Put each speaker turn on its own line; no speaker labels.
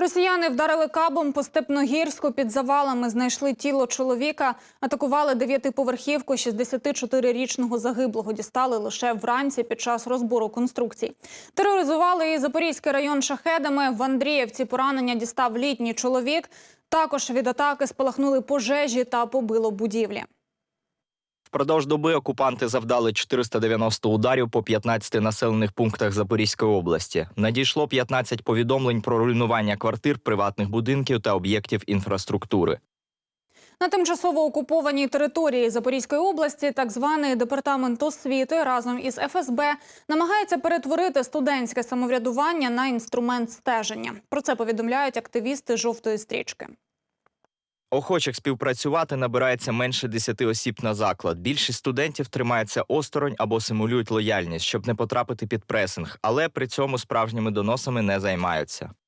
Росіяни вдарили кабом по Степногірську під завалами. Знайшли тіло чоловіка, атакували дев'ятиповерхівку 64-річного загиблого. Дістали лише вранці під час розбору конструкцій. Тероризували і Запорізький район шахедами. В Андріївці поранення дістав літній чоловік. Також від атаки спалахнули пожежі та побило будівлі.
Впродовж доби окупанти завдали 490 ударів по 15 населених пунктах Запорізької області. Надійшло 15 повідомлень про руйнування квартир, приватних будинків та об'єктів інфраструктури.
На тимчасово окупованій території Запорізької області так званий департамент освіти разом із ФСБ намагається перетворити студентське самоврядування на інструмент стеження. Про це повідомляють активісти жовтої стрічки.
Охочих співпрацювати набирається менше 10 осіб на заклад. Більшість студентів тримається осторонь або симулюють лояльність, щоб не потрапити під пресинг, але при цьому справжніми доносами не займаються.